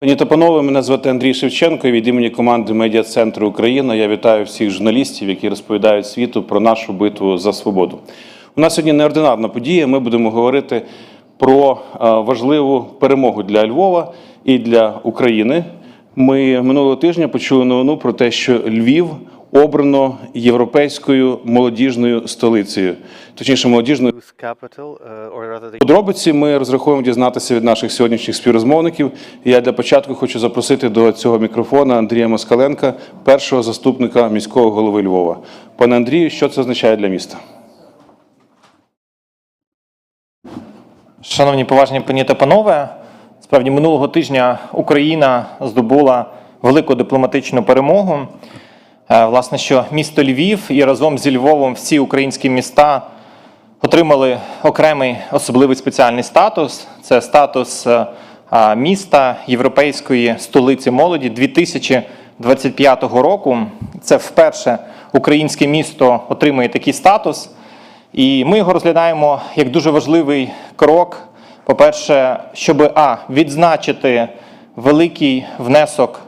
Пані та панове, мене звати Андрій Шевченко. і Від імені команди Медіа Центру Україна я вітаю всіх журналістів, які розповідають світу про нашу битву за свободу. У нас сьогодні неординарна подія. Ми будемо говорити про е, важливу перемогу для Львова і для України. Ми минулого тижня почули новину про те, що Львів обрано європейською молодіжною столицею, точніше, capital, uh, Подробиці ми розраховуємо дізнатися від наших сьогоднішніх співрозмовників. Я для початку хочу запросити до цього мікрофона Андрія Москаленка, першого заступника міського голови Львова. Пане Андрію, що це означає для міста? Шановні поважні пані та панове, справді минулого тижня Україна здобула велику дипломатичну перемогу. Е, Власне, що місто Львів і разом зі Львовом всі українські міста отримали окремий особливий спеціальний статус. Це статус е, міста Європейської столиці молоді 2025 року. Це вперше українське місто отримує такий статус. І ми його розглядаємо як дуже важливий крок. По-перше, щоб а відзначити великий внесок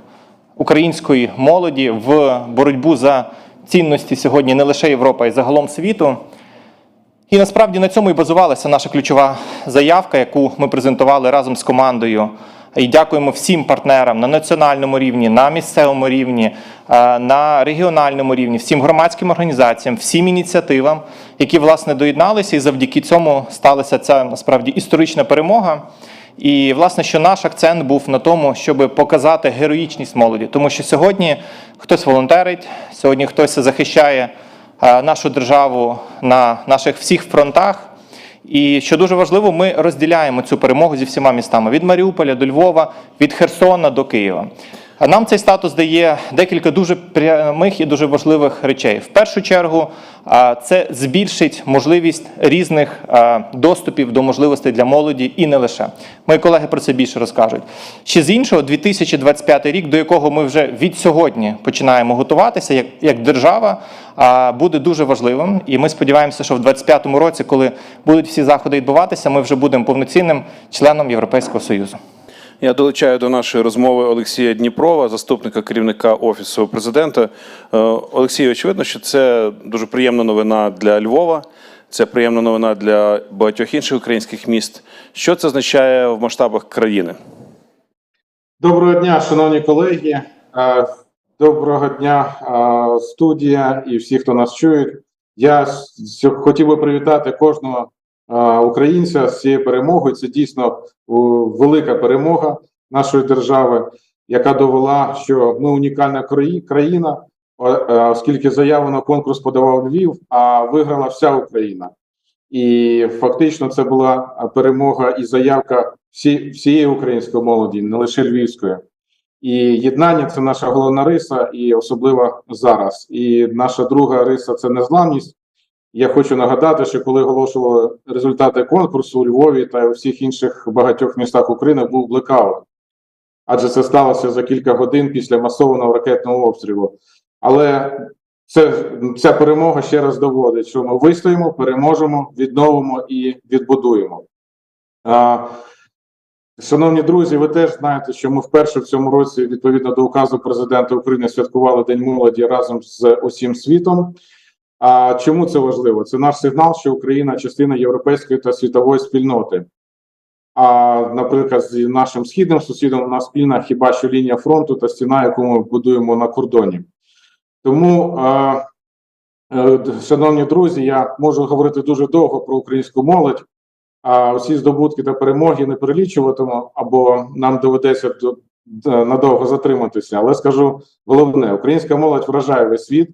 української молоді в боротьбу за цінності сьогодні не лише Європи, а й загалом світу. І насправді на цьому і базувалася наша ключова заявка, яку ми презентували разом з командою. І дякуємо всім партнерам на національному рівні, на місцевому рівні, е, на регіональному рівні, всім громадським організаціям, всім ініціативам, які власне доєдналися, і завдяки цьому сталася ця насправді історична перемога. І власне, що наш акцент був на тому, щоб показати героїчність молоді, тому що сьогодні хтось волонтерить, сьогодні хтось захищає нашу державу на наших всіх фронтах. І що дуже важливо, ми розділяємо цю перемогу зі всіма містами від Маріуполя до Львова, від Херсона до Києва. Нам цей статус дає декілька дуже прямих і дуже важливих речей. В першу чергу, це збільшить можливість різних доступів до можливостей для молоді і не лише. Мої колеги про це більше розкажуть. Ще з іншого, 2025 рік, до якого ми вже від сьогодні починаємо готуватися, як, як держава, буде дуже важливим. І ми сподіваємося, що в 2025 році, коли будуть всі заходи відбуватися, ми вже будемо повноцінним членом Європейського Союзу. Я долучаю до нашої розмови Олексія Дніпрова, заступника керівника офісу президента. Е, Олексій, очевидно, що це дуже приємна новина для Львова. Це приємна новина для багатьох інших українських міст. Що це означає в масштабах країни? Доброго дня, шановні колеги. Е, Доброго дня, е, студія і всі, хто нас чують. Я хотів би привітати кожного українця з цією перемогою. Це дійсно велика перемога нашої держави, яка довела, що ми унікальна країна, е, оскільки заяву на конкурс подавав Львів, а виграла вся Україна. І фактично це була перемога і заявка всі, всієї української молоді, не лише львівської. І єднання це наша головна риса, і особливо зараз. І наша друга риса це незламність. Я хочу нагадати, що коли оголошували результати конкурсу у Львові та у всіх інших багатьох містах України був блекаут, адже це сталося за кілька годин після масованого ракетного обстрілу. Але це ця перемога ще раз доводить, що ми вистоїмо, переможемо, відновимо і відбудуємо. А, Шановні друзі, ви теж знаєте, що ми вперше в цьому році, відповідно до указу президента України, святкували День молоді разом з усім світом. А чому це важливо? Це наш сигнал, що Україна частина європейської та світової спільноти. А, наприклад, з нашим східним сусідом у нас спільна хіба що лінія фронту та стіна, яку ми будуємо на кордоні. Тому, е, е, шановні друзі, я можу говорити дуже довго про українську молодь, а усі здобутки та перемоги не перелічуватиму, або нам доведеться надовго затриматися. Але скажу головне: українська молодь вражає весь світ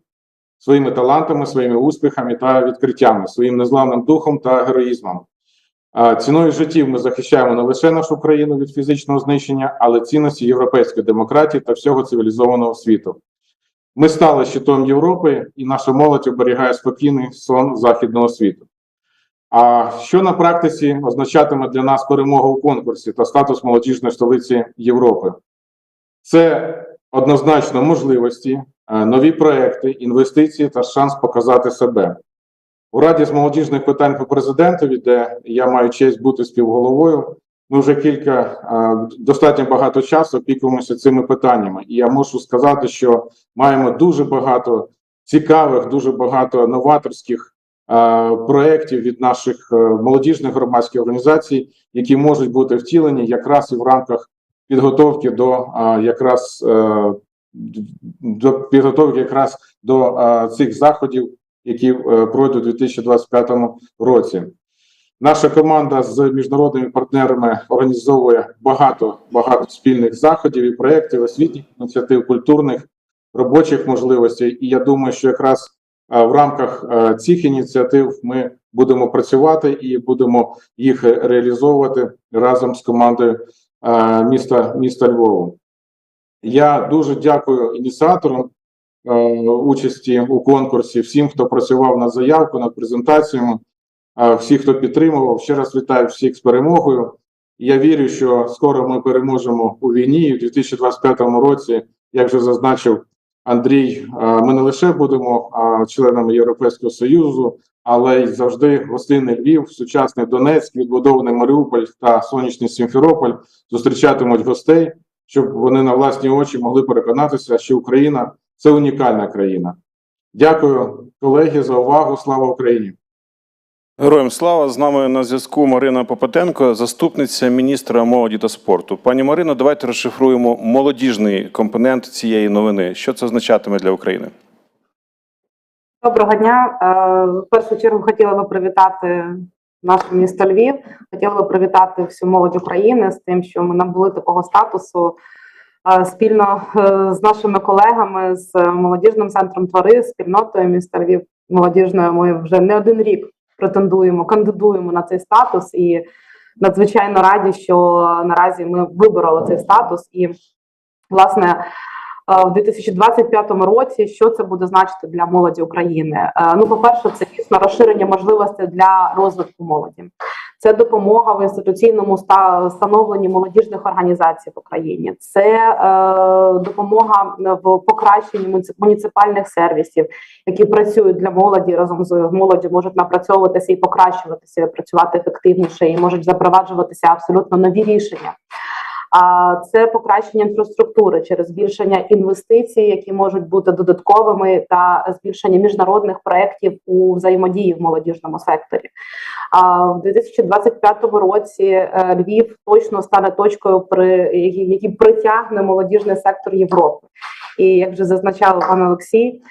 своїми талантами, своїми успіхами та відкриттями, своїм незламним духом та героїзмом. Ціною життів ми захищаємо не лише нашу країну від фізичного знищення, але цінності європейської демократії та всього цивілізованого світу. Ми стали щитом Європи, і наша молодь оберігає спокійний сон західного світу. А що на практиці означатиме для нас перемога у конкурсі та статус молодіжної столиці Європи? Це однозначно можливості, нові проекти, інвестиції та шанс показати себе. У Раді з молодіжних питань по президентові, де я маю честь бути співголовою, ми вже кілька е, достатньо багато часу опікуємося цими питаннями. І я можу сказати, що маємо дуже багато цікавих, дуже багато новаторських е, проєктів від наших е, молодіжних громадських організацій, які можуть бути втілені якраз і в рамках підготовки до е, якраз е, до підготовки якраз до е, цих заходів, які е, пройдуть у 2025 році. Наша команда з міжнародними партнерами організовує багато багато спільних заходів і проєктів, освітніх ініціатив, культурних робочих можливостей. І я думаю, що якраз в рамках цих ініціатив ми будемо працювати і будемо їх реалізовувати разом з командою міста міста Львова. Я дуже дякую ініціаторам е, участі у конкурсі, всім, хто працював над заявку, над презентаціями, е, всіх, хто підтримував. Ще раз вітаю всіх з перемогою. Я вірю, що скоро ми переможемо у війні. І в 2025 році, як вже зазначив Андрій, е, ми не лише будемо е, членами Європейського Союзу, але й завжди гостинний Львів, сучасний Донецьк, відбудований Маріуполь та сонячний Сімферополь зустрічатимуть гостей, щоб вони на власні очі могли переконатися, що Україна це унікальна країна. Дякую, колеги, за увагу. Слава Україні! Героям слава з нами на зв'язку Марина Попатенко, заступниця міністра молоді та спорту. Пані Марино, давайте розшифруємо молодіжний компонент цієї новини. Що це означатиме для України? Доброго дня. Е, В першу чергу хотіла би привітати наше місто Львів. Хотіла би привітати всю молодь України з тим, що ми набули такого статусу е, спільно е, з нашими колегами з молодіжним центром твори, спільнотою міста Львів молодіжною. Ми вже не один рік претендуємо, кандидуємо на цей статус і надзвичайно раді, що наразі ми вибороли цей статус і власне. Е, В 2025 році що це буде значити для молоді України? Е, Ну, по-перше, це дійсно розширення можливостей для розвитку молоді. Це допомога в інституційному ста- становленні молодіжних організацій в Україні. Це е, допомога в покращенні муніципальних сервісів, які працюють для молоді разом з молоддю, можуть напрацьовуватися і покращуватися, працювати ефективніше і можуть запроваджуватися абсолютно нові рішення. Це покращення інфраструктури через збільшення інвестицій, які можуть бути додатковими, та збільшення міжнародних проєктів у взаємодії в молодіжному секторі. А в 2025 році е, Львів точно стане точкою, при який притягне молодіжний сектор Європи. І як вже зазначав пан Олексій,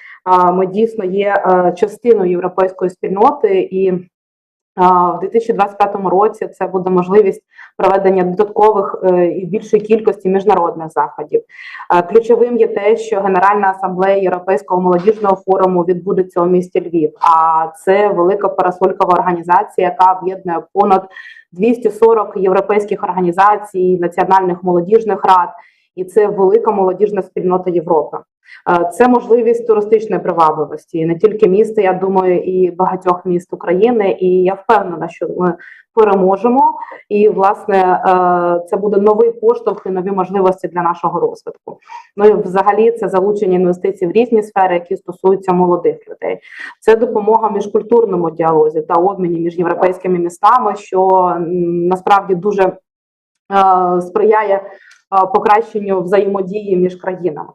ми дійсно є е, частиною європейської спільноти і. В 2025 році це буде можливість проведення додаткових е, і більшої кількості міжнародних заходів. Ключовим є те, що Генеральна асамблея Європейського молодіжного форуму відбудеться у місті Львів. А це велика парасолькова організація, яка об'єднує понад 240 європейських організацій, національних молодіжних рад, і це велика молодіжна спільнота Європи. Е, Це можливість туристичної привабливості не тільки міста, я думаю, і багатьох міст України. І я впевнена, що ми переможемо. І власне е, це буде новий поштовх і нові можливості для нашого розвитку. Ну і взагалі це залучення інвестицій в різні сфери, які стосуються молодих людей. Це допомога міжкультурному діалозі та обміні між європейськими містами, що насправді дуже е, сприяє покращенню взаємодії між країнами.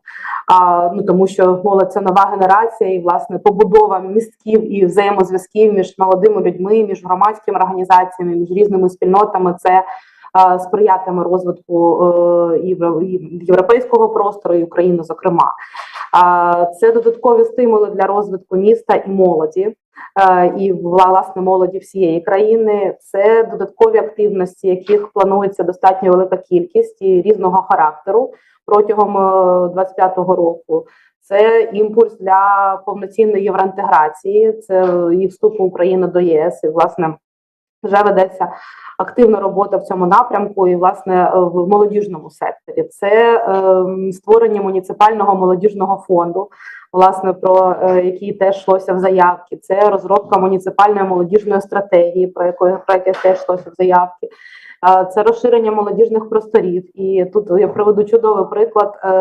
А, ну тому що молодь це нова генерація, і власне побудова містків і взаємозв'язків між молодими людьми, між громадськими організаціями, між різними спільнотами. Це а, сприятиме розвитку е, і європейського простору, і України, зокрема. Це додаткові стимули для розвитку міста і молоді. Е, І власне молоді всієї країни це додаткові активності, яких планується достатньо велика кількість і різного характеру протягом 25-го року. Це імпульс для повноцінної євроінтеграції, це і вступу України до ЄС. І власне вже ведеться активна робота в цьому напрямку, і власне в молодіжному секторі. Це е, створення муніципального молодіжного фонду, власне про е, який теж йшлося в заявці. Це розробка муніципальної молодіжної стратегії, про яку про яке теж йшлося в заявці. Е, Це розширення молодіжних просторів, і тут я приведу чудовий приклад. Е,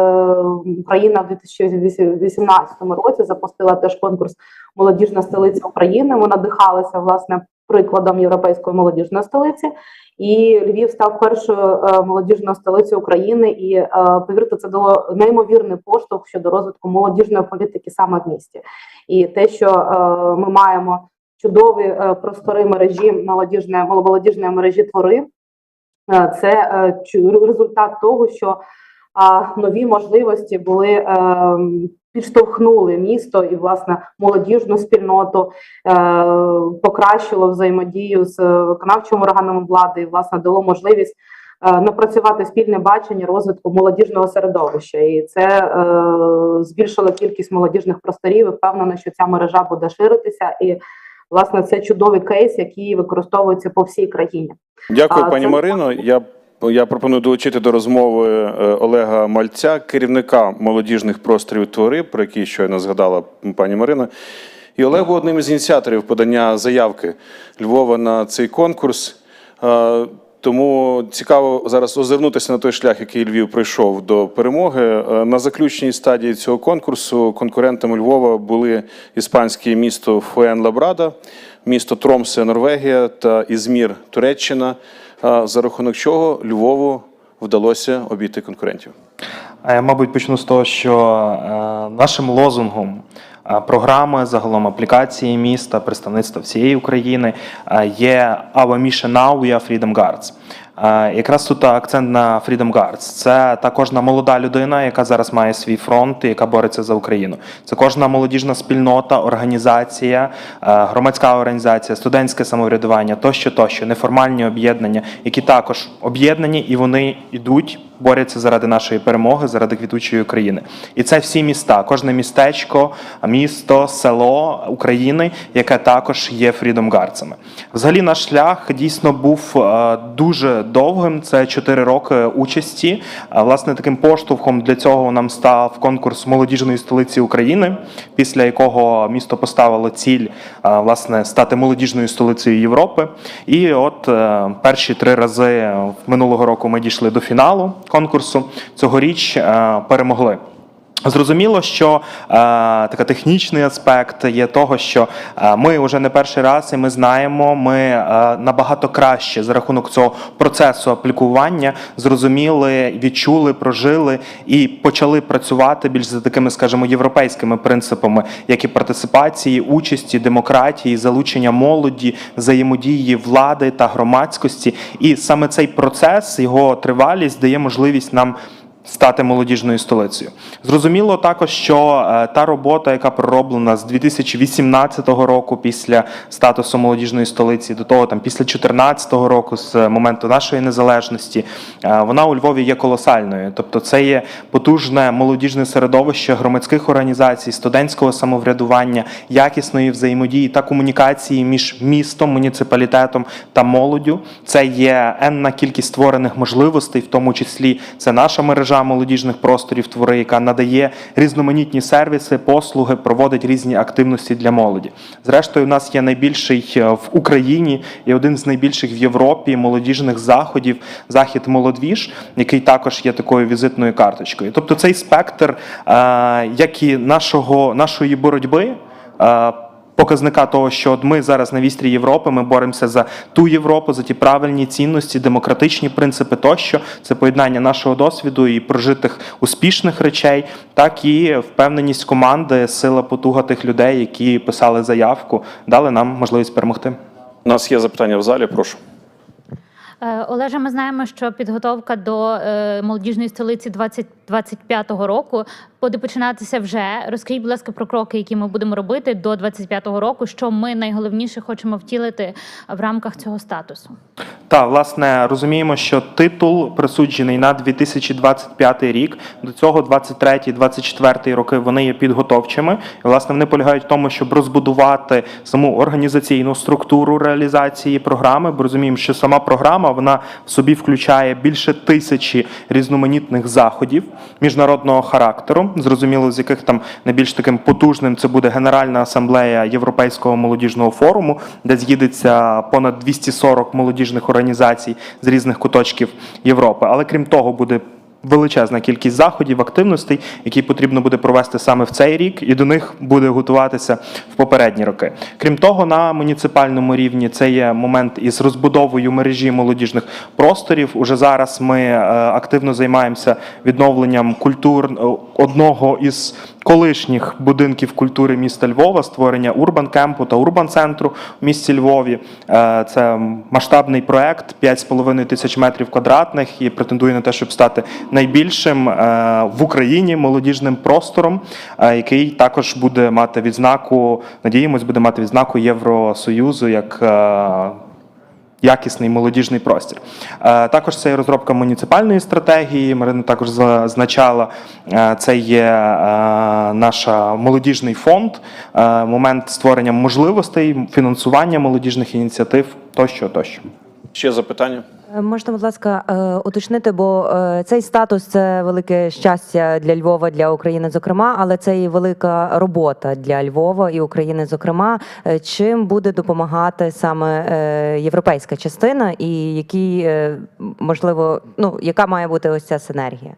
Україна в 2018 році запустила теж конкурс Молодіжна столиця України. Ми надихалися власне прикладом європейської молодіжної столиці. І Львів став першою е, молодіжною столицею України. І е, повірте, це дало неймовірний поштовх щодо розвитку молодіжної політики саме в місті. І те, що е, ми маємо чудові простори мережі молодіжної молодіжної мережі твори, це результат того, що нові можливості були е, підштовхнули місто і власне молодіжну спільноту, е, покращило взаємодію з виконавчими органами влади і власне дало можливість е, напрацювати спільне бачення розвитку молодіжного середовища, і це е, збільшило кількість молодіжних просторів. і Впевнена, що ця мережа буде ширитися, і власне це чудовий кейс, який використовується по всій країні. Дякую, А, пані це- Марино. Я, я пропоную долучити до розмови е, Олега Мальця, керівника молодіжних просторів твори, про які щойно згадала пані Марина. І Олег був одним із ініціаторів подання заявки Львова на цей конкурс. Е, Тому цікаво зараз озирнутися на той шлях, який Львів пройшов до перемоги. Е, На заключній стадії цього конкурсу конкурентами Львова були іспанське місто Фуен-Лабрада, місто Тромсе, Норвегія та Ізмір, Туреччина, за рахунок чого Львову вдалося обійти конкурентів. Я, мабуть, почну з того, що е, нашим лозунгом е, програми, загалом аплікації міста, представництва всієї України е, є Our Mission Now, we are Freedom Guards. Якраз тут акцент на Freedom Guards. Це та кожна молода людина, яка зараз має свій фронт і яка бореться за Україну. Це кожна молодіжна спільнота, організація, е, громадська організація, студентське самоврядування, тощо, тощо, неформальні об'єднання, які також об'єднані і вони йдуть, борються заради нашої перемоги, заради квітучої України. І це всі міста, кожне містечко, місто, село України, яке також є фрідомгардцями. Взагалі, наш шлях дійсно був е, дуже довгим. Це 4 роки участі. Власне, таким поштовхом для цього нам став конкурс молодіжної столиці України, після якого місто поставило ціль е, власне стати молодіжною столицею Європи. І от е, перші три рази минулого року ми дійшли до фіналу конкурсу. Цьогоріч е, перемогли. Зрозуміло, що е, така технічний аспект є того, що е, ми вже не перший раз, і ми знаємо, ми е, набагато краще за рахунок цього процесу аплікування зрозуміли, відчули, прожили і почали працювати більш за такими, скажімо, європейськими принципами, як і партиципації, участі, демократії, залучення молоді, взаємодії влади та громадськості. І саме цей процес, його тривалість дає можливість нам стати молодіжною столицею. Зрозуміло також, що е, та робота, яка пророблена з 2018 року після статусу молодіжної столиці, до того там після 2014 року, з моменту нашої незалежності, е, вона у Львові є колосальною. Тобто, це є потужне молодіжне середовище громадських організацій, студентського самоврядування, якісної взаємодії та комунікації між містом, муніципалітетом та молоддю. Це є енна кількість створених можливостей, в тому числі це наша мережа молодіжних просторів твори, яка надає різноманітні сервіси, послуги, проводить різні активності для молоді. Зрештою, у нас є найбільший е, в Україні і один з найбільших в Європі молодіжних заходів захід Молодвіж, який також є такою візитною карточкою. Тобто, цей спектр, е, як і нашого нашої боротьби. Показника того, що от ми зараз на вістрі Європи, ми боремося за ту Європу, за ті правильні цінності, демократичні принципи тощо. Це поєднання нашого досвіду і прожитих успішних речей, так і впевненість команди, сила потуга тих людей, які писали заявку, дали нам можливість перемогти. У нас є запитання в залі, прошу. Е, Олеже, ми знаємо, що підготовка до е, молодіжної столиці 2025 року буде починатися вже. Розкажіть, будь ласка, про кроки, які ми будемо робити до 2025 року. Що ми найголовніше хочемо втілити в рамках цього статусу? Так, власне, розуміємо, що титул присуджений на 2025 рік. До цього 23-24 роки вони є підготовчими. І, власне, вони полягають в тому, щоб розбудувати саму організаційну структуру реалізації програми. Бо розуміємо, що сама програма вона в собі включає більше тисячі різноманітних заходів міжнародного характеру. Зрозуміло, з яких там найбільш таким потужним це буде Генеральна асамблея Європейського молодіжного форуму, де з'їдеться понад 240 молодіжних організацій з різних куточків Європи. Але крім того, буде величезна кількість заходів, активностей, які потрібно буде провести саме в цей рік, і до них буде готуватися в попередні роки. Крім того, на муніципальному рівні це є момент із розбудовою мережі молодіжних просторів. Уже зараз ми е, активно займаємося відновленням культур е, одного із колишніх будинків культури міста Львова, створення урбан кемпу та урбан центру в місті Львові. Е, Це масштабний проект 5,5 тисяч метрів квадратних і претендує на те, щоб стати найбільшим е, в Україні молодіжним простором, е, який також буде мати відзнаку, надіємось, буде мати відзнаку Євросоюзу як. Якісний молодіжний простір. Е, Також це є розробка муніципальної стратегії. Марина також зазначала. Е, Це є е, наш молодіжний фонд, момент створення можливостей, фінансування молодіжних ініціатив тощо, тощо. Ще запитання? Е, Можна, будь ласка, е, уточнити, бо е, цей статус це велике щастя для Львова, для України, зокрема, але це і велика робота для Львова і України, зокрема. Чим буде допомагати саме європейська частина, і які можливо, ну яка має бути ось ця синергія?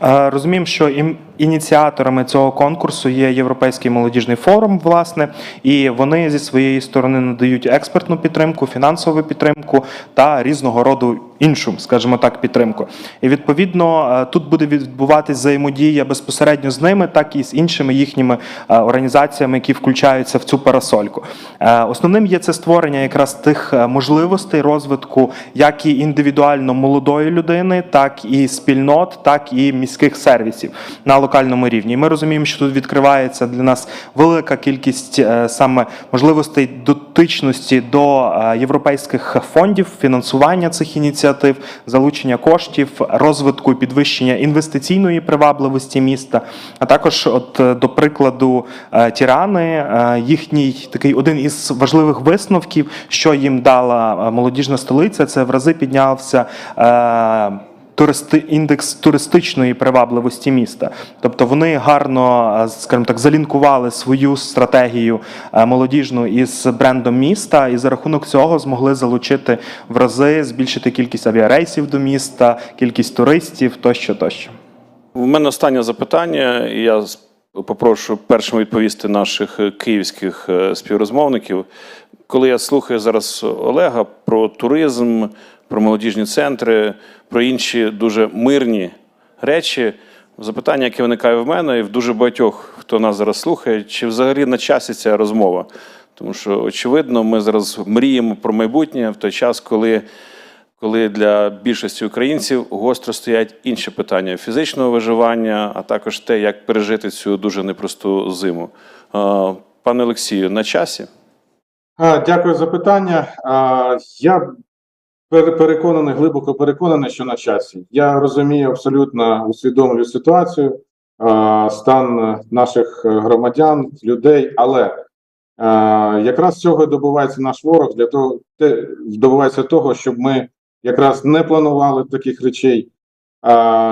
Розуміємо, що ініціаторами цього конкурсу є Європейський молодіжний форум, власне, і вони зі своєї сторони надають експертну підтримку, фінансову підтримку та різного роду іншу, скажімо так, підтримку. І відповідно е, тут буде відбуватись взаємодія безпосередньо з ними, так і з іншими їхніми е, організаціями, які включаються в цю парасольку. Е, Основним є це створення якраз тих можливостей розвитку, як і індивідуально молодої людини, так і спільнот, так і міських сервісів на локальному рівні. І ми розуміємо, що тут відкривається для нас велика кількість саме можливостей дотичності до європейських фондів, фінансування цих ініціатив, залучення коштів, розвитку і підвищення інвестиційної привабливості міста. А також, от е, до прикладу, е, тірани, е, їхній такий один із важливих висновків, що їм дала молодіжна столиця, це в рази піднявся. Туристи індекс туристичної привабливості міста, тобто вони гарно, е, скажімо так, залінкували свою стратегію е, молодіжну із брендом міста, і за рахунок цього змогли залучити в рази, збільшити кількість авіарейсів до міста, кількість туристів тощо, тощо. У мене останнє запитання, я попрошу першим відповісти наших київських е, співрозмовників. Коли я слухаю зараз Олега про туризм, про молодіжні центри, про інші дуже мирні речі, запитання, яке виникає в мене, і в дуже багатьох, хто нас зараз слухає, чи взагалі на часі ця розмова? Тому що, очевидно, ми зараз мріємо про майбутнє в той час, коли коли для більшості українців гостро стоять інші питання фізичного виживання, а також те, як пережити цю дуже непросту зиму. Е, Пане Олексію, на часі? Дякую за питання. Я переконаний, глибоко переконаний, що на часі. Я розумію абсолютно усвідомлюю ситуацію, стан наших громадян, людей, але якраз цього добувається наш ворог для того, добувається того, щоб ми якраз не планували таких речей,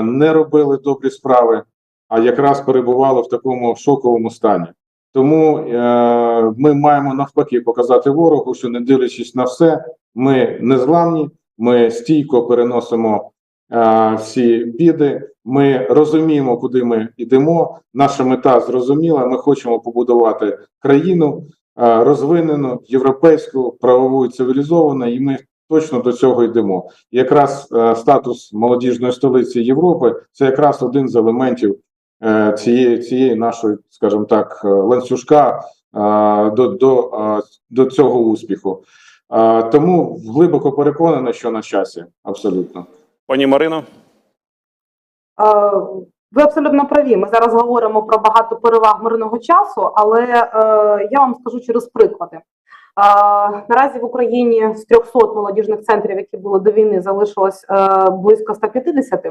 не робили добрі справи, а якраз перебували в такому шоковому стані. Тому е, ми маємо навпаки показати ворогу, що не дивлячись на все, ми незламні, ми стійко переносимо е, всі біди. Ми розуміємо, куди ми йдемо. Наша мета зрозуміла. Ми хочемо побудувати країну е, розвинену, європейську, правову і цивілізовану, і ми точно до цього йдемо. Якраз е, статус молодіжної столиці Європи це якраз один з елементів цієї, цієї нашої, скажімо так, е, ланцюжка е, до, до, е, до цього успіху. Е, Тому глибоко переконаний, що на часі, абсолютно. Пані Марино? Е, Ви абсолютно праві. Ми зараз говоримо про багато переваг мирного часу, але е, я вам скажу через приклади. Е, наразі в Україні з 300 молодіжних центрів, які були до війни, залишилось е, близько 150,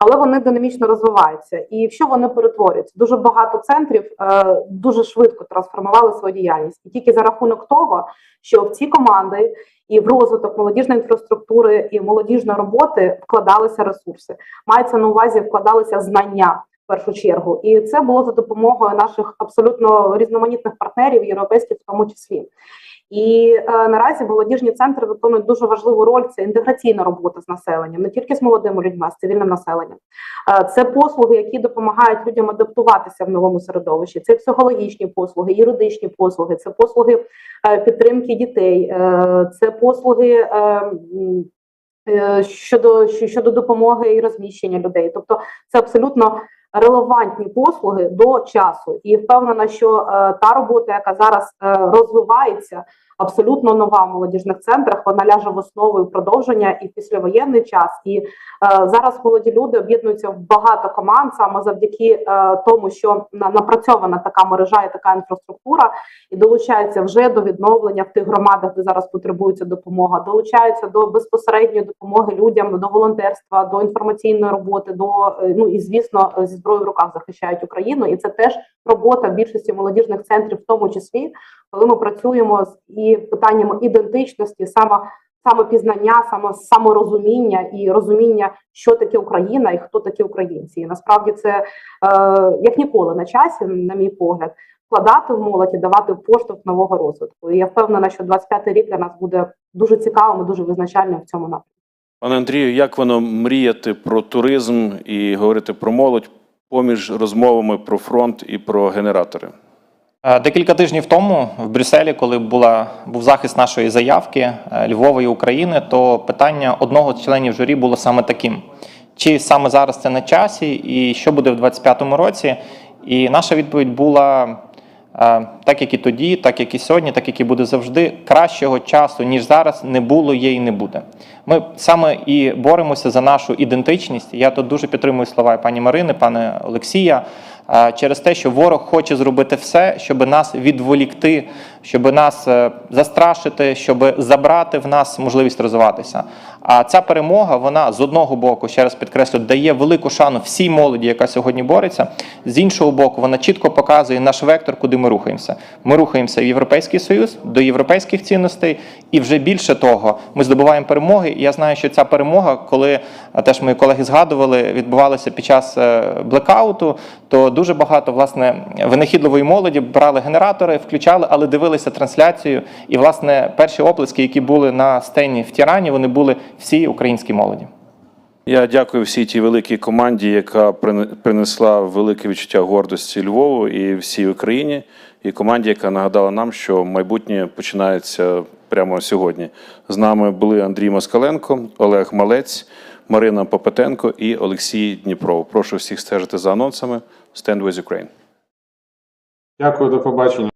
але вони динамічно розвиваються. І в що вони перетворюються? Дуже багато центрів е, дуже швидко трансформували свою діяльність, і тільки за рахунок того, що в ці команди і в розвиток молодіжної інфраструктури і молодіжної роботи вкладалися ресурси мається на увазі вкладалися знання. Першу чергу, і це було за допомогою наших абсолютно різноманітних партнерів, європейських в тому числі. І е, наразі молодіжні центри виконують дуже важливу роль. Це інтеграційна робота з населенням, не тільки з молодими людьми, а з цивільним населенням. Е, це послуги, які допомагають людям адаптуватися в новому середовищі. Це психологічні послуги, юридичні послуги, це послуги е, підтримки дітей, е, це послуги. Е, е, Щодо щодо допомоги і розміщення людей, тобто це абсолютно релевантні послуги до часу, і впевнена, що е, та робота, яка зараз е, розвивається, абсолютно нова в молодіжних центрах, вона ляже в основу і продовження і післявоєнний час. І е, зараз молоді люди об'єднуються в багато команд саме завдяки е, тому, що на- напрацьована така мережа і така інфраструктура, і долучаються вже до відновлення в тих громадах, де зараз потребується допомога, долучаються до безпосередньої допомоги людям, до волонтерства, до інформаційної роботи, до е, ну і звісно зі зброєю в руках захищають Україну, і це теж робота більшості молодіжних центрів, в тому числі, коли ми працюємо з і питаннями ідентичності, саме самопізнання, саме саморозуміння і розуміння, що таке Україна і хто такі українці. І насправді це е, як ніколи на часі, на мій погляд, вкладати в молодь і давати поштовх нового розвитку. І я впевнена, що 25-й рік для нас буде дуже цікавим і дуже визначальним в цьому напрямку. Пане Андрію, як воно мріяти про туризм і говорити про молодь поміж розмовами про фронт і про генератори? Е, Декілька тижнів тому в Брюсселі, коли була був захист нашої заявки е, Львова і України, то питання одного з членів журі було саме таким: чи саме зараз це на часі, і що буде в 25-му році? І наша відповідь була. е, Так як і тоді, так як і сьогодні, так як і буде завжди, кращого часу ніж зараз не було, є і не буде. Ми саме і боремося за нашу ідентичність. Я тут дуже підтримую слова пані Марини, пане Олексія, через те, що ворог хоче зробити все, щоб нас відволікти, щоб нас е, застрашити, щоб забрати в нас можливість розвиватися. А ця перемога, вона з одного боку, ще раз підкреслю, дає велику шану всій молоді, яка сьогодні бореться. З іншого боку, вона чітко показує наш вектор, куди ми рухаємося. Ми рухаємося в Європейський Союз до європейських цінностей, і вже більше того, ми здобуваємо перемоги. Я знаю, що ця перемога, коли теж мої колеги згадували, відбувалася під час е, блекауту, то дуже багато власне винахідливої молоді брали генератори, включали, але дивилися трансляцію. І власне перші оплески, які були на сцені в Тірані, вони були всій українській молоді. Я дякую всій тій великій команді, яка принесла велике відчуття гордості Львову і всій Україні, і команді, яка нагадала нам, що майбутнє починається прямо сьогодні. З нами були Андрій Москаленко, Олег Малець, Марина Попетенко і Олексій Дніпров. Прошу всіх стежити за анонсами. Stand with Ukraine. Дякую, до побачення.